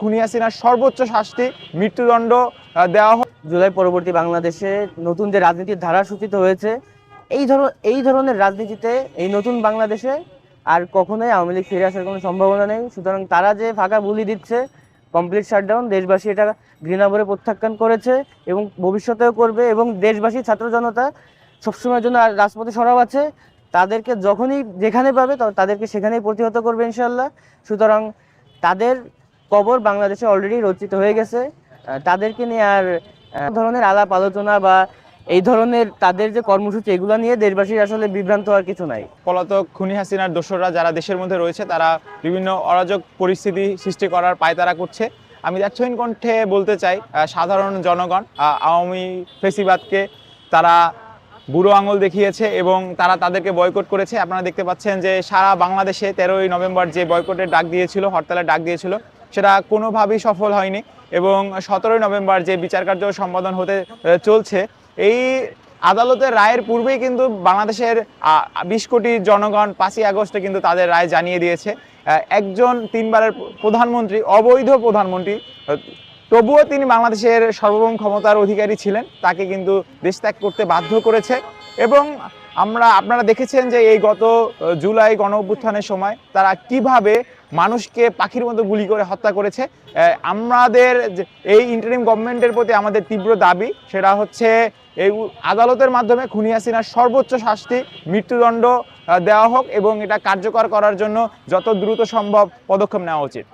খুনি হাসিনার সর্বোচ্চ শাস্তি, মৃত্যুদণ্ড দেওয়া হয় জুলাই পরবর্তী বাংলাদেশে নতুন যে রাজনীতির ধারা সূচিত হয়েছে, এই ধর, এই ধরনের রাজনীতিতে এই নতুন বাংলাদেশে আর কখনোই আওয়ামী লীগ ফিরে আসার কোনো সম্ভাবনা নেই। সুতরাং তারা যে ফাঁকা বুলি দিচ্ছে কমপ্লিট শাটডাউন দেশবাসী এটা ঘৃণাভরে প্রত্যাখ্যান করেছে এবং ভবিষ্যতেও করবে এবং দেশবাসী, ছাত্র জনতা সবসময়ের জন্য আর রাজপথে সরাব আছে। তাদেরকে যখনই যেখানে পাবে তাদেরকে সেখানেই প্রতিহত করবে ইনশাল্লাহ সুতরাং তাদের কবর বাংলাদেশে অলরেডি রচিত হয়ে গেছে। তাদেরকে নিয়ে আর ধরনের আলাপ আলোচনা বা এই ধরনের তাদের যে কর্মসূচি, এগুলো নিয়ে দেশবাসীর আসলে বিভ্রান্ত হওয়ার কিছু নাই। পলাতক খুনি হাসিনার দোসররা যারা দেশের মধ্যে রয়েছে, তারা বিভিন্ন অরাজক পরিস্থিতি সৃষ্টি করার পায়তারা করছে। আমি দ্যাটসইন কণ্ঠে বলতে চাই সাধারণ জনগণ আওয়ামী ফেসিবাদকে তারা বুড়ো আঙুল দেখিয়েছে এবং তারা তাদেরকে বয়কট করেছে। আপনারা দেখতে পাচ্ছেন যে সারা বাংলাদেশে তেরোই নভেম্বর যে বয়কটের ডাক দিয়েছিল, হরতালের ডাক দিয়েছিল সেটা কোনোভাবেই সফল হয়নি এবং সতেরোই নভেম্বর যে বিচার কার্য সম্পাদন হতে চলছে, এই আদালতের রায়ের পূর্বেই কিন্তু বাংলাদেশের বিশ কোটি জনগণ পাঁচই আগস্টে কিন্তু তাদের রায় জানিয়ে দিয়েছে। একজন তিনবারের প্রধানমন্ত্রী, অবৈধ প্রধানমন্ত্রী তবুও তিনি বাংলাদেশের সর্বভৌম ক্ষমতার অধিকারী ছিলেন, তাকে কিন্তু দেশ ত্যাগ করতে বাধ্য করেছে এবং আমরা, আপনারা দেখেছেন যে এই গত জুলাই গণ অভ্যুত্থানের সময় তারা কীভাবে মানুষকে পাখির মতো গুলি করে হত্যা করেছে। আমাদের এই ইন্টারিম গভর্নমেন্টের প্রতি আমাদের তীব্র দাবি, সেটা হচ্ছে এই আদালতের মাধ্যমে খুনি হাসিনার সর্বোচ্চ শাস্তি, মৃত্যুদণ্ড দেওয়া হোক এবং এটা কার্যকর করার জন্য যত দ্রুত সম্ভব পদক্ষেপ নেওয়া উচিত।